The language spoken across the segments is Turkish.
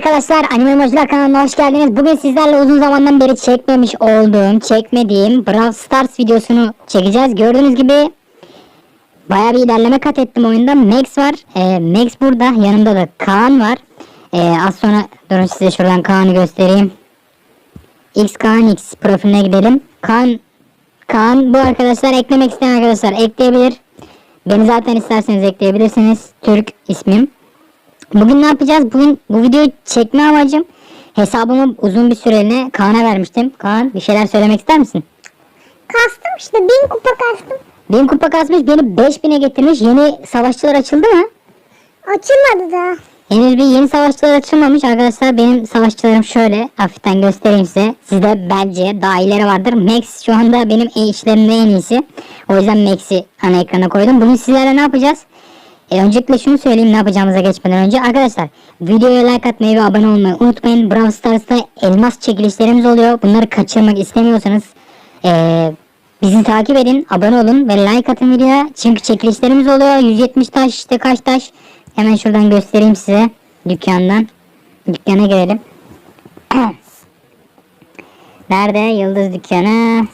arkadaşlar Anime Emojiler kanalına hoş geldiniz. Bugün sizlerle uzun zamandan beri çekmemiş olduğum, çekmediğim Brawl Stars videosunu çekeceğiz. Gördüğünüz gibi bayağı bir ilerleme kat ettim oyunda. Max var. Ee, Max burada. Yanımda da Kaan var. Ee, az sonra durun size şuradan Kaan'ı göstereyim. X Kaan X profiline gidelim. Kaan Kaan bu arkadaşlar eklemek isteyen arkadaşlar ekleyebilir. Beni zaten isterseniz ekleyebilirsiniz. Türk ismim. Bugün ne yapacağız? Bugün bu videoyu çekme amacım hesabımı uzun bir süreliğine Kaan'a vermiştim. Kaan bir şeyler söylemek ister misin? Kastım işte bin kupa kastım. 1000 kupa kasmış beni 5000'e getirmiş. Yeni savaşçılar açıldı mı? Açılmadı da. Henüz bir yeni savaşçılar açılmamış arkadaşlar. Benim savaşçılarım şöyle hafiften göstereyim size. Sizde bence daha ileri vardır. Max şu anda benim işlerimde en iyisi. O yüzden Max'i ana ekrana koydum. Bugün sizlerle ne yapacağız? E, öncelikle şunu söyleyeyim ne yapacağımıza geçmeden önce. Arkadaşlar videoya like atmayı ve abone olmayı unutmayın. Brawl Stars'ta elmas çekilişlerimiz oluyor. Bunları kaçırmak istemiyorsanız e, bizi takip edin, abone olun ve like atın videoya. Çünkü çekilişlerimiz oluyor. 170 taş işte kaç taş. Hemen şuradan göstereyim size dükkandan. Dükkana girelim. Nerede? Yıldız dükkanı.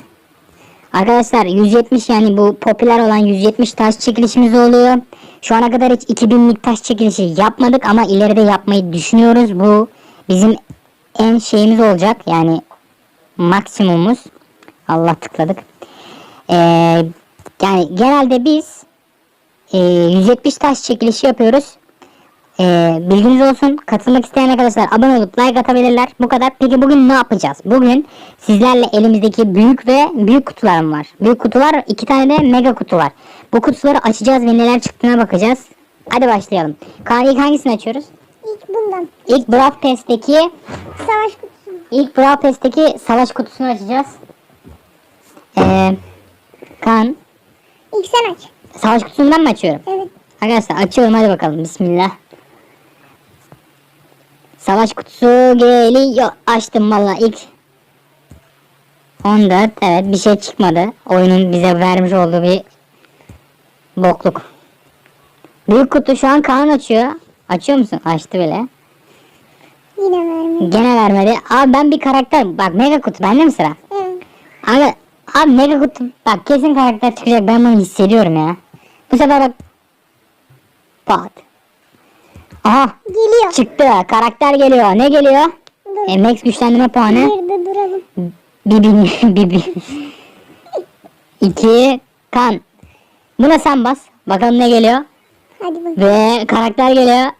Arkadaşlar 170 yani bu popüler olan 170 taş çekilişimiz oluyor. Şu ana kadar hiç 2000'lik taş çekilişi yapmadık ama ileride yapmayı düşünüyoruz. Bu bizim en şeyimiz olacak yani maksimumumuz. Allah tıkladık. Ee, yani genelde biz e, 170 taş çekilişi yapıyoruz. Ee, bilginiz olsun. Katılmak isteyen arkadaşlar abone olup like atabilirler. Bu kadar. Peki bugün ne yapacağız? Bugün sizlerle elimizdeki büyük ve büyük kutularım var. Büyük kutular iki tane de mega kutu var. Bu kutuları açacağız ve neler çıktığına bakacağız. Hadi başlayalım. Kaan ilk hangisini açıyoruz? İlk bundan. İlk Brawl Pass'teki Savaş kutusu. ilk Brawl Pass'teki savaş kutusunu açacağız. Ee, Kaan İlk sen aç. savaş kutusundan mı açıyorum? Evet. Arkadaşlar açıyorum hadi bakalım bismillah. Savaş kutusu geliyor. Açtım valla ilk. 14 evet bir şey çıkmadı. Oyunun bize vermiş olduğu bir bokluk. Büyük kutu şu an Kaan açıyor. Açıyor musun? Açtı bile. Yine vermedi. Gene vermedi. Abi ben bir karakter. Bak mega kutu bende mi sıra? Evet. Abi, abi mega kutu. Bak kesin karakter çıkacak. Ben bunu hissediyorum ya. Bu sefer bak. Pat. Aha Geliyor. çıktı. Karakter geliyor. Ne geliyor? Dur. Max güçlendirme puanı. Nerede duralım? Bir bin. bir bin. İki. Kan. Buna sen bas. Bakalım ne geliyor. Hadi bakalım. Ve karakter geliyor.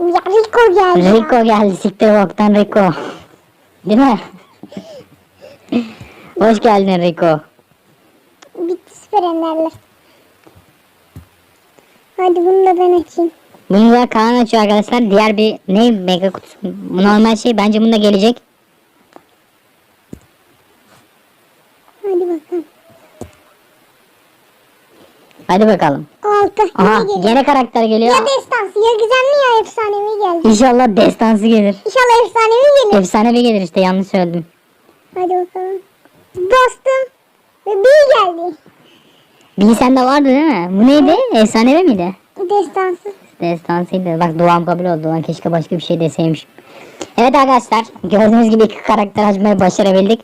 Ya Rico geldi. ya. Rico geldi. Siktir boktan Rico. Değil mi? Hoş geldin Rico. Bitti süper enderler. Hadi bunu da ben açayım. Bunu da Kaan açıyor arkadaşlar. Diğer bir ne mega kutusu. Normal şey. Bence bunda gelecek. Hadi bakalım. Hadi bakalım. Altı. Aha geliyor? gene karakter geliyor. Ya destansı ya gizemli ya efsanevi geldi. İnşallah destansı gelir. İnşallah efsanevi gelir. Efsanevi gelir işte yanlış söyledim. Hadi bakalım. Bastım. Ve bir geldi. Bir sende vardı değil mi? Bu neydi? Efsanevi miydi? Destansı. Destansıydı. Bak duam kabul oldu. Lan keşke başka bir şey deseymiş. Evet arkadaşlar. Gördüğünüz gibi iki karakter açmayı başarabildik.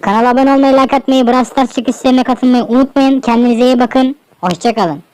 Kanala abone olmayı, like atmayı, Brawl Stars çıkışlarına katılmayı unutmayın. Kendinize iyi bakın. Hoşçakalın.